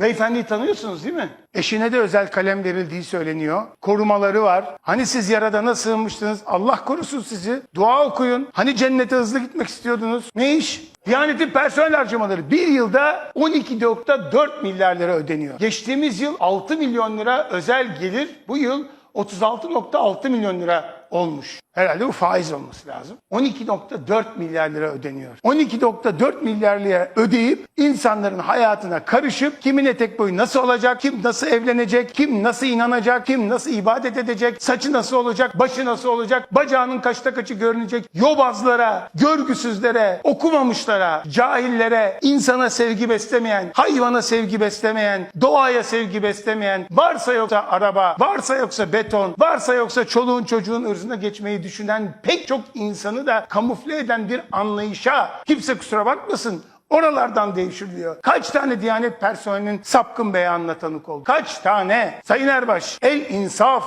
Beyefendiyi tanıyorsunuz değil mi? Eşine de özel kalem verildiği söyleniyor. Korumaları var. Hani siz yaradana sığınmıştınız. Allah korusun sizi. Dua okuyun. Hani cennete hızlı gitmek istiyordunuz. Ne iş? Diyanetin personel harcamaları bir yılda 12.4 milyar lira ödeniyor. Geçtiğimiz yıl 6 milyon lira özel gelir. Bu yıl 36.6 milyon lira olmuş. Herhalde bu faiz olması lazım. 12.4 milyar lira ödeniyor. 12.4 milyar lira ödeyip insanların hayatına karışıp kimin etek boyu nasıl olacak, kim nasıl evlenecek, kim nasıl inanacak, kim nasıl ibadet edecek, saçı nasıl olacak, başı nasıl olacak, bacağının kaçta kaçı görünecek, yobazlara, görgüsüzlere, okumamışlara, cahillere, insana sevgi beslemeyen, hayvana sevgi beslemeyen, doğaya sevgi beslemeyen, varsa yoksa araba, varsa yoksa beton, varsa yoksa çoluğun çocuğun ırzına geçmeyi düşünen pek çok insanı da kamufle eden bir anlayışa kimse kusura bakmasın oralardan devşiriliyor. Kaç tane Diyanet personelinin sapkın beyanına tanık oldu? Kaç tane? Sayın Erbaş, el insaf.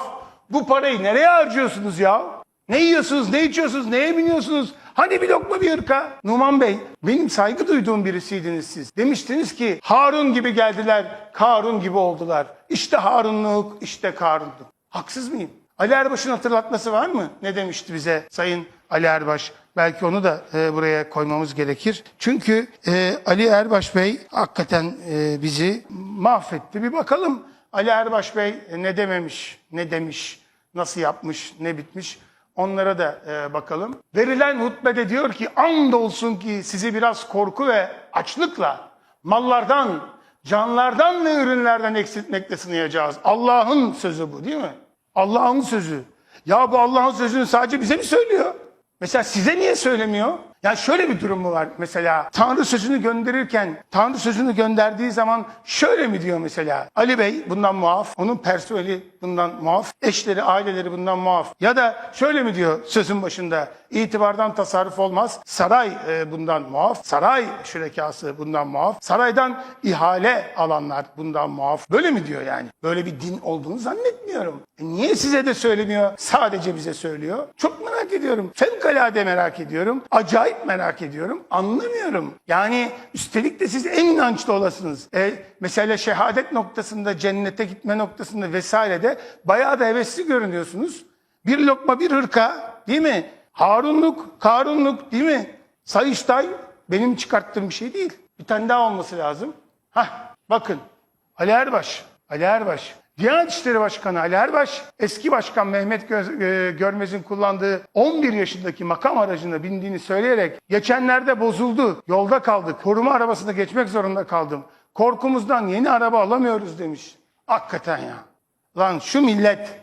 Bu parayı nereye harcıyorsunuz ya? Ne yiyorsunuz, ne içiyorsunuz, neye biniyorsunuz? Hani bir lokma bir hırka? Numan Bey, benim saygı duyduğum birisiydiniz siz. Demiştiniz ki Harun gibi geldiler, Karun gibi oldular. İşte Harunluk, işte Karunluk. Haksız mıyım? Ali Erbaş'ın hatırlatması var mı? Ne demişti bize Sayın Ali Erbaş? Belki onu da e, buraya koymamız gerekir. Çünkü e, Ali Erbaş Bey hakikaten e, bizi mahvetti. Bir bakalım Ali Erbaş Bey e, ne dememiş, ne demiş, nasıl yapmış, ne bitmiş. Onlara da e, bakalım. Verilen hutbede diyor ki andolsun ki sizi biraz korku ve açlıkla mallardan, canlardan ve ürünlerden eksiltmekle sınayacağız. Allah'ın sözü bu değil mi? Allah'ın sözü. Ya bu Allah'ın sözünü sadece bize mi söylüyor? Mesela size niye söylemiyor? Ya şöyle bir durum mu var mesela? Tanrı sözünü gönderirken, Tanrı sözünü gönderdiği zaman şöyle mi diyor mesela? Ali Bey bundan muaf, onun personeli bundan muaf, eşleri, aileleri bundan muaf. Ya da şöyle mi diyor sözün başında? İtibardan tasarruf olmaz, saray e, bundan muaf, saray şürekası bundan muaf, saraydan ihale alanlar bundan muaf. Böyle mi diyor yani? Böyle bir din olduğunu zannetmiyorum. E niye size de söylemiyor, sadece bize söylüyor? Çok merak ediyorum. Fevkalade merak ediyorum. Acayip merak ediyorum. Anlamıyorum. Yani üstelik de siz en inançlı olasınız. E, mesela şehadet noktasında, cennete gitme noktasında vesairede bayağı da hevesli görünüyorsunuz. Bir lokma bir hırka değil mi? Harunluk, Karunluk değil mi? Sayıştay benim çıkarttığım bir şey değil. Bir tane daha olması lazım. Hah bakın Ali Erbaş, Ali Erbaş. Diyanet İşleri Başkanı Ali Erbaş, eski başkan Mehmet e, Görmez'in kullandığı 11 yaşındaki makam aracına bindiğini söyleyerek geçenlerde bozuldu, yolda kaldık, koruma arabasına geçmek zorunda kaldım. Korkumuzdan yeni araba alamıyoruz demiş. Hakikaten ya. Lan şu millet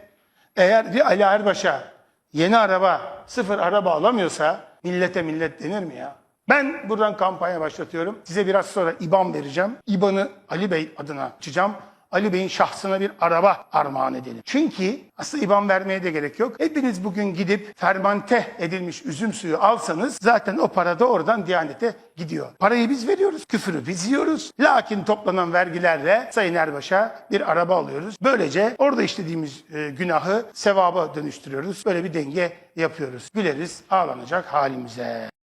eğer bir Ali Erbaş'a yeni araba, sıfır araba alamıyorsa millete millet denir mi ya? Ben buradan kampanya başlatıyorum. Size biraz sonra IBAN vereceğim. IBAN'ı Ali Bey adına açacağım. Ali Bey'in şahsına bir araba armağan edelim. Çünkü aslında IBAN vermeye de gerek yok. Hepiniz bugün gidip fermante edilmiş üzüm suyu alsanız zaten o para da oradan Diyanet'e gidiyor. Parayı biz veriyoruz, küfürü biz yiyoruz. Lakin toplanan vergilerle Sayın Erbaş'a bir araba alıyoruz. Böylece orada işlediğimiz e, günahı sevaba dönüştürüyoruz. Böyle bir denge yapıyoruz. Güleriz ağlanacak halimize.